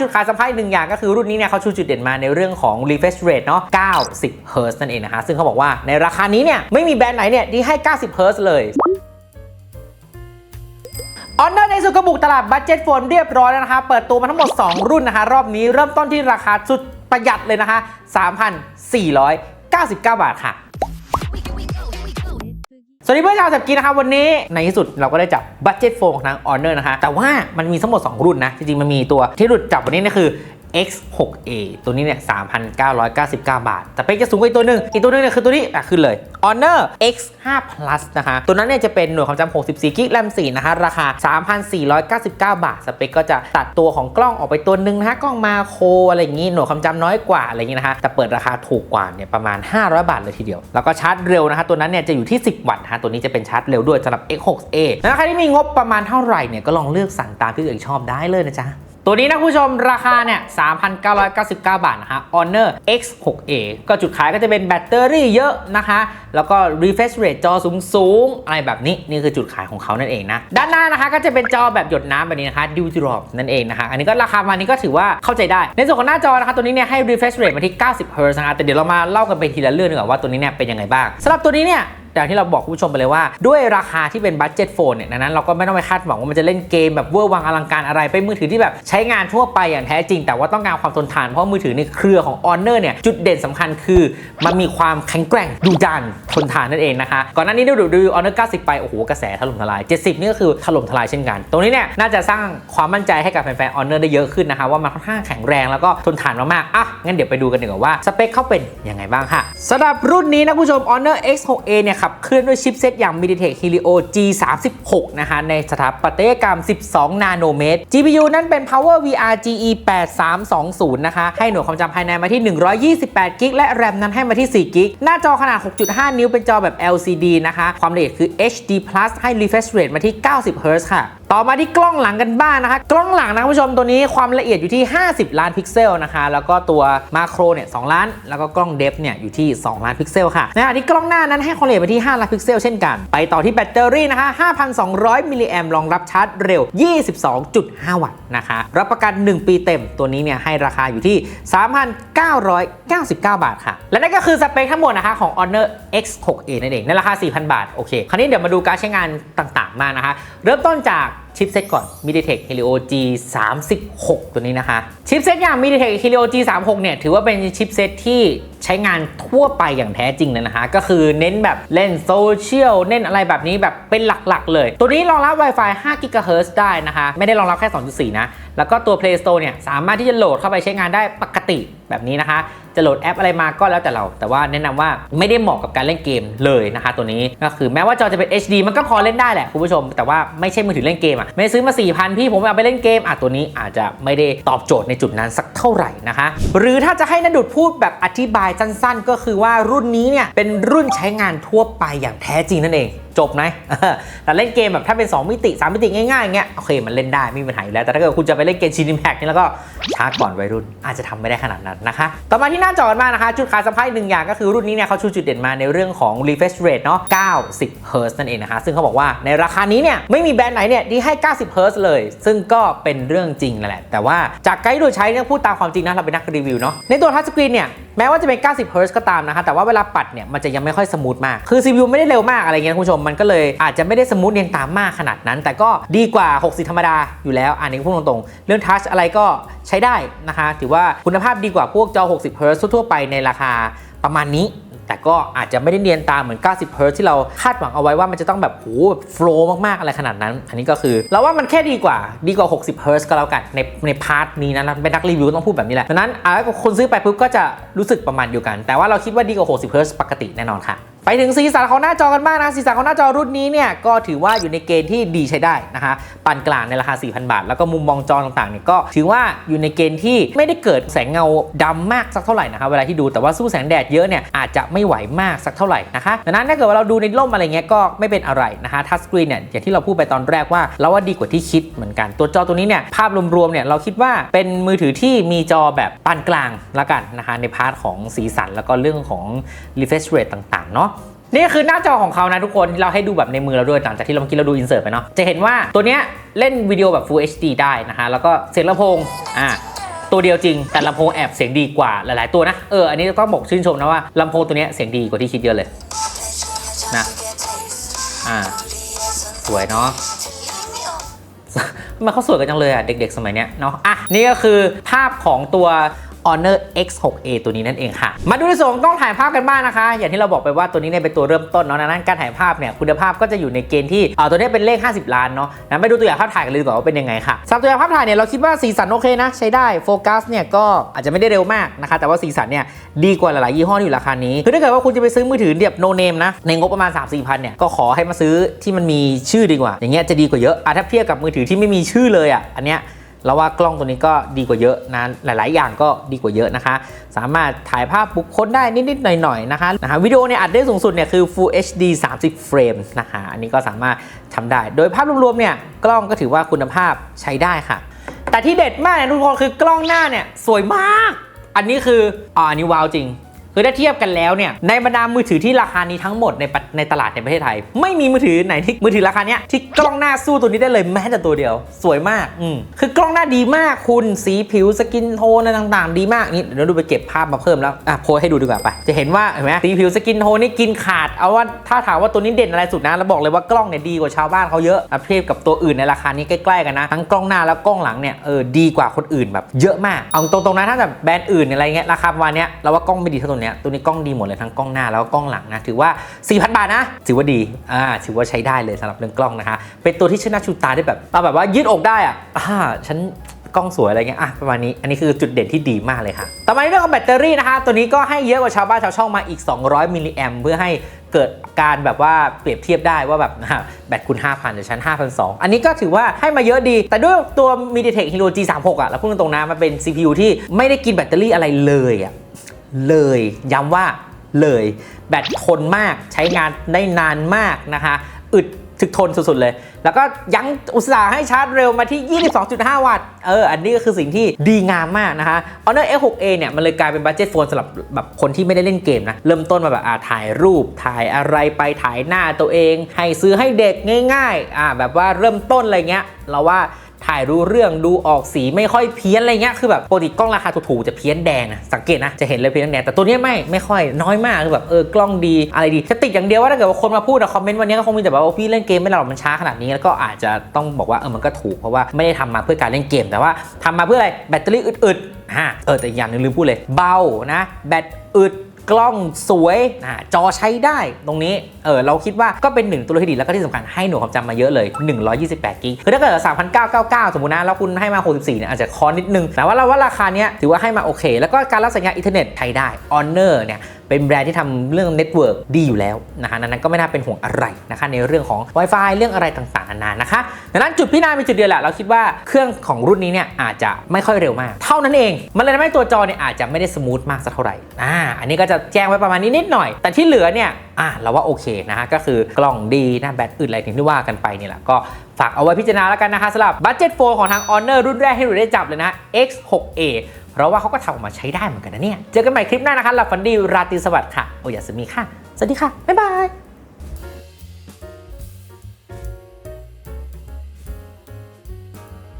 จุดขายสำคัญหนึ่งอย่างก็คือรุ่นนี้เนี่ยเขาชูจุดเด่นมาในเรื่องของ refresh rate เนาะ 90 Hz นั่นเองนะคะซึ่งเขาบอกว่าในราคานี้เนี่ยไม่มีแบรนด์ไหนเนี่ยที่ให้ 90 Hz เลยออนเนอร์ในสุดกบุกตลาดบัตเจ็ตโฟนเรียบร้อยแล้วนะคะ เปิดตัวมาทั้งหมด 2 รุ่นนะคะ รอบนี้เริ่มต้นที่ราคาสุดประหยัดเลยนะคะ 3,499 บาทค่ะ สวัสดีเพื่อนชาวสับกีนะครับวันนี้ในที่สุดเราก็ได้จับบัตเจ็ตโฟนของทางออเนอร์นะคะแต่ว่ามันมีทั้งหมด 2 รุ่นนะ จริงๆ มันมีตัวที่หลุดจับวันนี้นี่คือ X6A ตัวนี้เนี่ย 3,999 บาท แต่เป็นจะสูงกว่าอีกตัวหนึ่งอีกตัวหนึงเนี่ยคือตัวนี้อะขึ้นเลย Honor X5 Plus นะคะ ตัวนั้นเนี่ยจะเป็นหน่วยความจำ64กิกแรม4นะคะ ราคา 3,499 บาท สเปคก็จะตัดตัวของกล้องออกไปตัวหนึ่งนะคะ กล้องมาโครอะไรอย่างนี้ หน่วยความจำน้อยกว่าอะไรอย่างนี้นะคะ แต่เปิดราคาถูกกว่าเนี่ยประมาณ 500 บาทเลยทีเดียว แล้วก็ชาร์จเร็วนะคะ ตัวนั้นเนี่ยจะอยู่ที่ 10 วัตต์นะคะตัวนี้จะเป็นชาร์จเร็วด้วยสำหรับ X6A แล้วใครที่มีงบประมาณเท่าไหร่เนี่ยก็ลองเลือกสั่งตามที่ตัวเองชอบได้เลยนะจ๊ะ ตัวนี้นะคุณผู้ชมราคาเนี่ย 3,999 บาทนะคะ Honor X6A ก็จุดขายก็จะเป็นแบตเตอรี่เยอะนะคะ แล้วก็ refresh rate จอสูงสูงๆอะไรแบบนี้ นี่คือจุดขายของเขานั่นเองนะ ด้านหน้านะคะก็จะเป็นจอแบบหยดน้ำแบบนี้นะคะ Dew Drop นั่นเองนะคะ อันนี้ก็ราคามานี้ก็ถือว่าเข้าใจได้ ในส่วนของหน้าจอนะคะตัวนี้เนี่ยให้ refresh rate มาที่ 90 Hz นะคะแต่เดี๋ยวเรามาเล่ากันไปทีละเรื่องดีกว่าว่าตัวนี้เนี่ยเป็นยังไงบ้างสำหรับตัวนี้เนี่ย อย่างที่เราบอกคุณผู้ชมไปเลยว่า ด้วยราคาที่เป็นบัตเจ็ตโฟนเนี่ยนั้นเราก็ไม่ต้องไปคาดหวังว่ามันจะเล่นเกมแบบเวอร์วังอลังการอะไรเป็นมือถือที่แบบใช้งานทั่วไปอย่างแท้จริง แต่ว่าต้องการความทนทานเพราะมือถือในเครือของ Honor เนี่ยจุดเด่นสำคัญคือ มันมีความแข็งแกร่งดุดันทนทานนั่นเองนะคะก่อนหน้านี้ดูดูดู Honor 90 ไปโอ้โหกระแสถล่มทลาย 70 นี่ก็คือถล่มทลายเช่นกัน ตรงนี้เนี่ยน่าจะสร้างความมั่นใจให้กับแฟนๆ Honor ได้เยอะขึ้นนะคะว่ามันค่อนข้างแข็งแรงแล้วก็ทนทานมากๆอะงั้นเดี๋ยวไปดูกันดีกว่าว่าสเปคเขาเป็นยังไงบ้างค่ะสำหรับรุ่นนี้นะคุณผู้ชม Honor X6A เนี่ยขับเคลื่อนด้วยชิปเซตอย่าง MediaTek Helio G36 นะคะในสถาปัตยกรรม 12 นาโนเมตร GPU นั้นเป็น Power VR GE 8320 นะคะ ให้หน่วยความจำภายในมาที่ 128กิกและแรมนั้นให้มาที่ 4กิกหน้าจอขนาด 6.5 นิ้วเป็นจอแบบ LCD นะคะ ความละเอียดคือ HD Plus ให้ refresh rate มาที่ 90 Hz ค่ะ ต่อมาที่กล้องหลังกันบ้างนะคะ กล้องหลังนะคุณผู้ชมตัวนี้ความละเอียดอยู่ที่ 50 ล้านพิกเซลนะคะ แล้วก็ตัวมาโครเนี่ย2ล้าน แล้วก็กล้องเดฟเนี่ยอยู่ที่ 2 ล้านพิกเซลค่ะในขณะที่กล้องหน้านั้นให้ความละเอียดไปที่ 5 ล้านพิกเซลเช่นกัน ไปต่อที่แบตเตอรี่นะคะ 5,200 มิลลิแอมรองรับชาร์จเร็ว 22.5 วัตต์นะคะ รับประกัน 1 ปีเต็ม ตัวนี้เนี่ยให้ราคาอยู่ที่ 3,999 บาทค่ะ และนั่นก็คือสเปคทั้งหมดนะคะของ Honor X6A นั่นเองในราคา 4,000 บาท โอเค คราวนี้เดี๋ยวมาดูการใช้งานต่างๆ มานะคะ เริ่มต้นจาก ชิปเซ็ตก่อน MediaTek Helio G36 ตัวนี้นะคะ ชิปเซ็ตอย่าง MediaTek Helio G36 เนี่ยถือว่าเป็นชิปเซ็ตที่ใช้งานทั่วไปอย่างแท้จริงเลยนะคะ ก็คือเน้นแบบเล่นโซเชียลเล่นอะไรแบบนี้แบบเป็นหลักๆเลย ตัวนี้รองรับ Wi-Fi 5 GHz ได้นะคะ ไม่ได้รองรับแค่ 2.4 นะ แล้วก็ตัว Play Store เนี่ยสามารถที่จะโหลดเข้าไปใช้งานได้ปกติ แบบนี้นะคะ จะโหลดแอปอะไรมาก็แล้วแต่เรา แต่ว่าแนะนำว่าไม่ได้เหมาะกับการเล่นเกมเลยนะคะ ตัวนี้ก็คือแม้ว่าจอจะเป็น HD มันก็พอเล่นได้แหละคุณผู้ชม แต่ว่าไม่ใช่มือถือเล่นเกมอะไม่ซื้อมา4,000พี่ผมเอาไปเล่นเกมอะตัวนี้อาจจะไม่ได้ตอบโจทย์ในจุดนั้นสักเท่าไหร่นะคะ หรือถ้าจะให้นดุดพูดแบบอธิบายสั้น ๆ ก็คือว่ารุ่นนี้เนี่ยเป็นรุ่นใช้งานทั่วไปอย่างแท้จริงนั่นเอง จบนะแต่เล่นเกมแบบถ้าเป็น 2 มิติ 3 มิติง่ายๆเงี้ยโอเคมันเล่นได้ไม่มีปัญหาอยู่แล้ว แต่ถ้าเกิดคุณจะไปเล่นเกมชินิมแพกนี่แล้วก็ช้าก่อนวัยรุ่น อาจจะทำไม่ได้ขนาดนั้นนะคะ ต่อมาที่หน้าจอกันบ้างนะคะ จุดขายสำคัญหนึ่งอย่างก็คือรุ่นนี้เนี่ยเขาชูจุดเด่นมาในเรื่องของ refresh rate เนาะ90 Hz นั่นเองนะคะ ซึ่งเขาบอกว่าในราคานี้เนี่ยไม่มีแบรนด์ไหนเนี่ยที่ให้ 90 Hz เลย ซึ่งก็เป็นเรื่องจริงแหละ แต่ว่าจากไกด์โดยใช้เนี่ยพูดตามความจริงนะเราเป็นนักรีวิวเนาะในตัวทัชสกรีนเนี่ย แม้ว่าจะเป็น 90 Hz ก็ตามนะคะแต่ว่าเวลาปัดเนี่ยมันจะยังไม่ค่อยสมูทมาก คือ CPU ไม่ได้เร็วมากอะไรเงี้ยคุณผู้ชมมันก็เลยอาจจะไม่ได้สมูทเรียงตามมากขนาดนั้น แต่ก็ดีกว่า 60 ธรรมดาอยู่แล้วอันนี้พูดตรงๆ เรื่องทัชอะไรก็ใช้ได้นะคะถือว่าคุณภาพดีกว่าพวกจอ 60 Hz ทั่วๆไปในราคาประมาณนี้ แต่ก็อาจจะไม่ได้เนียนตามเหมือน 90 Hz ที่เราคาดหวังเอาไว้ว่ามันจะต้องแบบโหแบบโฟล์มากๆ อะไรขนาดนั้น อันนี้ก็คือเราว่ามันแค่ดีกว่าดีกว่า 60 Hz ก็แล้วกันในในพาร์ทนี้นะเป็นนักรีวิวต้องพูดแบบนี้แหละดังนั้นอ่าคนซื้อไปปุ๊บก็จะรู้สึกประมาณเดียวกัน แต่ว่าเราคิดว่าดีกว่า 60 Hz ปกติแน่นอนค่ะ ไปถึงสีสันของหน้าจอกันบ้างนะสีสันของหน้าจอรุ่นนี้เนี่ยก็ถือว่าอยู่ในเกณฑ์ที่ดีใช้ได้นะคะปานกลางในราคา 4,000 บาท แล้วก็มุมมองจอต่างๆเนี่ยก็ถือว่าอยู่ในเกณฑ์ที่ไม่ได้เกิดแสงเงาดำมากสักเท่าไหร่นะคะเวลาที่ดูแต่ว่าสู้แสงแดดเยอะเนี่ยอาจจะไม่ไหวมากสักเท่าไหร่นะคะดังนั้นถ้าเกิดว่าเราดูในร่มอะไรเงี้ยก็ไม่เป็นอะไรนะคะทัชสกรีนเนี่ยอย่างที่เราพูดไปตอนแรกว่าเราว่าดีกว่าที่คิดเหมือนกันตัวจอตัวนี้เนี่ยภาพรวมๆเนี่ยเราคิดว่าเป็นมือถือที่มีจอแบบปานกลางละกันนะคะในพาร์ทของสีสันแล้วก็เรื่องของ refresh rate ต่างๆเนาะ นี่คือหน้าจอของเขานะทุกคนเราให้ดูแบบในมือเราด้วยหลังจากที่เราเมื่อกี้เราดูอินเสิร์ตไปเนาะจะเห็นว่าตัวเนี้ยเล่นวิดีโอแบบ Full HD ได้นะคะแล้วก็เสียงลำโพงอ่าตัวเดียวจริงแต่ลำโพงแอบเสียงดีกว่าหลาย ๆ ตัวนะเอออันนี้ต้องบอกชื่นชมนะว่าลำโพงตัวเนี้ยเสียงดีกว่าที่คิดเยอะเลยนะอ่าสวยเนาะทำไมันเขาสวยกันจังเลยอะเด็ก ๆ สมัยเนี้ยเนาะอะนี่ก็คือภาพของตัว Honor X6a ตัวนี้นั่นเองค่ะ มาดูในส่วนของกล้องถ่ายภาพกันบ้างนะคะ อย่างที่เราบอกไปว่าตัวนี้เนี่ยเป็นตัวเริ่มต้นเนาะดังนั้นการถ่ายภาพเนี่ยคุณภาพก็จะอยู่ในเกณฑ์ที่เอ่อตัวนี้เป็นเลข 50 ล้านเนาะนะไปดูตัวอย่างภาพถ่ายกันเลยดีกว่าว่าเป็นยังไงค่ะสำหรับตัวอย่างภาพถ่ายเนี่ยเราคิดว่าสีสันโอเคนะ ใช้ได้โฟกัสเนี่ยก็อาจจะไม่ได้เร็วมากนะคะ แต่ว่าสีสันเนี่ยดีกว่าหลายๆยี่ห้อที่อยู่ราคานี้คือถ้าเกิดว่าคุณจะไปซื้อมือถือแบบโนเนมนะในงบประมาณ 3 4พันเนี่ยก็ขอให้มาซื้อที่มันมีชื่อดีกว่า อย่างเงี้ยจะดีกว่าเยอะอะถ้าเทียบกับมือถือที่ไม่มีชื่อเลยอะอันเนี้ย เราว่ากล้องตัวนี้ก็ดีกว่าเยอะนะหลาย ๆ อย่างก็ดีกว่าเยอะนะคะ สามารถถ่ายภาพบุคคลได้นิด ๆ หน่อย ๆ นะคะนะคะวิดีโอเนี่ยอัดได้สูงสุดเนี่ยคือ Full HD 30 เฟรมนะคะอันนี้ก็สามารถทำได้ โดยภาพรวม ๆ เนี่ยกล้องก็ถือว่าคุณภาพใช้ได้ค่ะ แต่ที่เด็ดมากเนี่ยทุกคนคือกล้องหน้าเนี่ยสวยมาก อันนี้คืออ่าอันนี้ว้าวจริง คือถ้าเทียบกันแล้วเนี่ยในบรรดามือถือที่ราคานี้ทั้งหมดในปในตลาดในประเทศไทย ไม่มีมือถือไหนที่มือถือราคาเนี้ยที่กล้องหน้าสู้ตัวนี้ได้เลยแม้แต่ตัวเดียว สวยมากอืมคือกล้องหน้าดีมากคุณสีผิวสกินโทนอะไรต่างๆ ดีมากนี่เดี๋ยวดูไปเก็บภาพมาเพิ่มแล้วอะโพสให้ดูดีกว่าไปจะเห็นว่าเห็นไหมสีผิวสกินโทนนี่กินขาดเอาว่าถ้าถามว่าตัวนี้เด่นอะไรสุดนะแล้วบอกเลยว่ากล้องเนี่ยดีกว่าชาวบ้านเขาเยอะอะเทียบกับตัวอื่นในราคานี้ใกล้ๆกันนะทั้งกล้องหน้าแล้วกล้องหลังเนี่ยเออดีกว่าคนอื่นแบบเยอะมากเอาตรงๆนะถ้าแบบแบรนด์อื่นอะไรเงี้ยราคาประมาณเนี้ยเราว่ากล้องไม่ดีเท่าตัวนี้ยตัวนี้กล้องดีหมดเลยทั้งกล้องหน้าแล้วก็กล้องหลังนะถือว่า 4,000 บาทนะ ถือว่าดีอ่าถือว่าใช้ได้เลยสำหรับเรื่องกล้องนะคะเป็นตัวที่ชนะชูตาได้แบบเอาแบบว่ายืดอกได้อะอ่าฉันกล้องสวยอะไรเงี้ย อะ ประมาณนี้ อันนี้คือจุดเด่นที่ดีมากเลยค่ะ ต่อมาในเรื่องของแบตเตอรี่นะคะ ตัวนี้ก็ให้เยอะกว่าชาวบ้านชาวช่องมาอีก 200 มิลลิแอมเพื่อให้เกิดการแบบว่าเปรียบเทียบได้ว่าแบบแบตคุณ 5,000เดี๋ยวฉัน5,200อันนี้ก็ถือว่าให้มาเยอะดี แต่ด้วยตัว MediaTek Helio G36 อะ แล้วพูดตรงๆนะ มันเป็น CPU ที่ไม่ได้กินแบตเตอรี่อะไรเลยอะ เลย ย้ำว่าเลย แบตทนมากใช้งานได้นานมากนะคะอึดถึกทนสุดๆเลย แล้วก็ยังอุตส่าห์ให้ชาร์จเร็วมาที่ 22.5 วัตต์ เออ อันนี้ก็คือสิ่งที่ดีงามมากนะคะ Honor X6a เนี่ย มันเลยกลายเป็นบัตเจ็ตโฟนสำหรับแบบคนที่ไม่ได้เล่นเกมนะ เริ่มต้นมาแบบอ่าถ่ายรูป ถ่ายอะไรไปถ่ายหน้าตัวเอง ให้ซื้อให้เด็กง่าย ๆ อ่าแบบว่าเริ่มต้นอะไรเงี้ย เราว่า ถ่ายรู้เรื่องดูออกสีไม่ค่อยเพี้ยนอะไรเงี้ยคือแบบปกติกล้องราคาถูกๆจะเพี้ยนแดงอะสังเกตนะจะเห็นเลยเพี้ยนแดงแต่ตัวนี้ไม่ไม่ค่อยน้อยมากคือแบบเออกล้องดีอะไรดีจะติดอย่างเดียวว่าถ้าเกิดว่าคนมาพูดอะคอมเมนต์วันนี้ก็คงมีแต่แบบว่าพี่เล่นเกมไม่หรอกมันช้าขนาดนี้แล้วก็อาจจะต้องบอกว่าเออมันก็ถูกเพราะว่าไม่ได้ทำมาเพื่อการเล่นเกม แต่ว่าทำมาเพื่ออะไรแบตเตอรี่อึดๆอ่าเออแต่อย่างนึงลืมพูดเลยเบานะแบตอึด กล้องสวยอ่าจอใช้ได้ตรงนี้เออเราคิดว่าก็เป็นหนึ่งตัวเลือกที่ดีแล้วก็ที่สำคัญให้หน่วยความจำมาเยอะเลย 128กิกคือถ้าเกิด 3,999 สมมุตินะ แล้วคุณให้มา 64เนี่ยอาจจะคอนิดนึงแต่ว่าเราว่าราคาเนี้ยถือว่าให้มาโอเค แล้วก็การรับสัญญาณอินเทอร์เน็ตใช้ได้ Honor เนี่ยเป็นแบรนด์ที่ทำเรื่องเน็ตเวิร์กดีอยู่แล้วนะคะนั้นก็ไม่น่าเป็นห่วงอะไรนะคะในเรื่องของ Wi-Fi เรื่องอะไรต่างๆนานานะคะดังนั้นจุดพินาศเป็นจุดเดียวแหละเราคิดว่าเครื่องของรุ่นนี้เนี่ยอาจจะไม่ค่อยเร็วมาก เท่านั้นเองมันเลยทำให้ตัวจอเนี่ยอาจจะไม่ได้สมูทมากสักเท่าไหร่อ่าอันนี้ก็จะแจ้งไว้ประมาณนี้นิดหน่อย แต่ที่เหลือเนี่ยอ่าเราว่าโอเคนะคะก็คือกล้องดีนะแบตอึดอะไรที่ว่ากันไปนี่แหละก็ฝากเอาไว้พิจารณาแล้วกันนะคะสำหรับบัตเจ็ตโฟของทาง Honor รุ่นแรกให้เราได้จับเลยนะ X6a เพราะว่าเขาก็ทำออกมาใช้ได้เหมือนกันนะเนี่ย เจอกันใหม่คลิปหน้านะคะหลับฝันดีราตรีสวัสดิ์ค่ะ โอยาสมีค่ะ สวัสดีค่ะ บ๊ายบาย